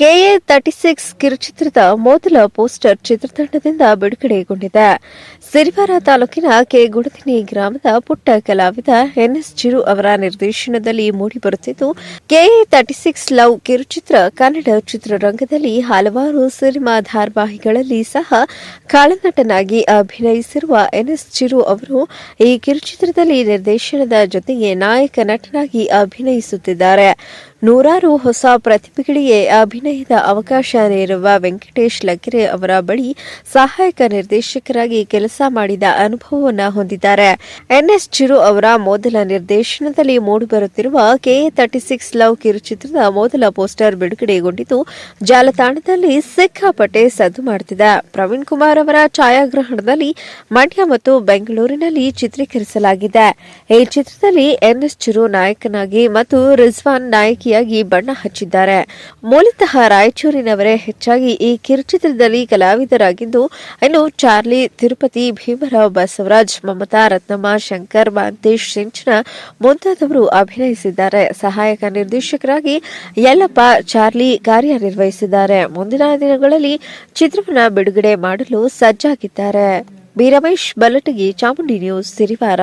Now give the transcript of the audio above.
K A thirty six ಕಿರುಚಿತ್ರದ ಮೊದಲ poster ಚಿತ್ರತಂಡದಿಂದ ಬಿಡುಗಡೆಗೊಂಡಿದೆ. Sirivara ತಾಲೂಕಿನ K ಗುಡದಿನಿ ಗ್ರಾಮದ ಪುಟ್ಟ ಕಲಾವಿದ ಎನ್ಎಸ್ ಜಿರು ಅವರ ನಿರ್ದೇಶನದಲ್ಲಿ ಮೂಡಿಬರುತ್ತಿದ್ದು ಕೆಎ ತರ್ಟಿ ಸಿಕ್ಸ್ ಲವ್ ಕಿರುಚಿತ್ರ, ಕನ್ನಡ ಚಿತ್ರರಂಗದಲ್ಲಿ ಹಲವಾರು ಸಿನಿಮಾ ಧಾರಾವಾಹಿಗಳಲ್ಲಿ ಸಹ ಕಾಳನಟನಾಗಿ ಅಭಿನಯಿಸಿರುವ ಎನ್ಎಸ್ ಚಿರು ಅವರು ಈ ಕಿರುಚಿತ್ರದಲ್ಲಿ ನಿರ್ದೇಶನದ ಜೊತೆಗೆ ನಾಯಕ ನಟನಾಗಿ ಅಭಿನಯಿಸುತ್ತಿದ್ದಾರೆ. ನೂರಾರು ಹೊಸ ಪ್ರತಿಭೆಗಳಿಗೆ ಅಭಿನಯದ ಅವಕಾಶ ನೀಡಿರುವ ವೆಂಕಟೇಶ್ ಲಕ್ಕೆರೆ ಅವರ ಬಳಿ ಸಹಾಯಕ ನಿರ್ದೇಶಕರಾಗಿ ಕೆಲಸ ಮಾಡಿದ ಅನುಭವವನ್ನು ಹೊಂದಿದ್ದಾರೆ. ಎನ್ಎಸ್ ಚಿರು ಅವರ ಮೊದಲ ನಿರ್ದೇಶನದಲ್ಲಿ ಮೂಡಿಬರುತ್ತಿರುವ ಕೆಎ ತರ್ಟಿ ಸಿಕ್ಸ್ ಲವ್ ಕಿರುಚಿತ್ರದ ಮೊದಲ ಪೋಸ್ಟರ್ ಬಿಡುಗಡೆಗೊಂಡಿದ್ದು, ಜಾಲತಾಣದಲ್ಲಿ ಸಿಕ್ಕಾಪಟ್ಟೆ ಸದ್ದು ಮಾಡುತ್ತಿದೆ ಪ್ರವೀಣ್ ಕುಮಾರ್ ಅವರ ಛಾಯಾಗ್ರಹಣದಲ್ಲಿ ಮಂಡ್ಯ ಮತ್ತು ಬೆಂಗಳೂರಿನಲ್ಲಿ ಚಿತ್ರೀಕರಿಸಲಾಗಿದೆ. ಈ ಚಿತ್ರದಲ್ಲಿ ಎನ್ಎಸ್ ಚಿರು ನಾಯಕನಾಗಿ ಮತ್ತು ರಿಜ್ವಾನ್ ನಾಯಕಿಯಾಗಿ ಬಣ್ಣ ಹಚ್ಚಿದ್ದಾರೆ. ಮೂಲತಃ ರಾಯಚೂರಿನವರೇ ಹೆಚ್ಚಾಗಿ ಈ ಕಿರುಚಿತ್ರದಲ್ಲಿ ಕಲಾವಿದರಾಗಿದ್ದು, ಇನ್ನು ಚಾರ್ಲಿ, ತಿರುಪತಿ, ಭೀಮರಾವ್ ಬಸವರಾಜ್, ಮಮತಾ, ರತ್ನಮ್ಮ, ಶಂಕರ್ ಮಹಂತೇಶ್ ಸಿಂಚನ ಮುಂತಾದವರು ಅಭಿನಯಿಸಿದ್ದಾರೆ. ಸಹಾಯಕ ನಿರ್ದೇಶಕರಾಗಿ ಯಲ್ಲಪ್ಪ, ಚಾರ್ಲಿ ಕಾರ್ಯನಿರ್ವಹಿಸಿದ್ದಾರೆ ಮುಂದಿನ ದಿನಗಳಲ್ಲಿ ಚಿತ್ರವನ್ನು ಬಿಡುಗಡೆ ಮಾಡಲು ಸಜ್ಜಾಗಿದ್ದಾರೆ. ಬಿ ಬಲಟಗಿ, ಚಾಮುಂಡಿ ನ್ಯೂಸ್, ಸಿರಿವಾರ.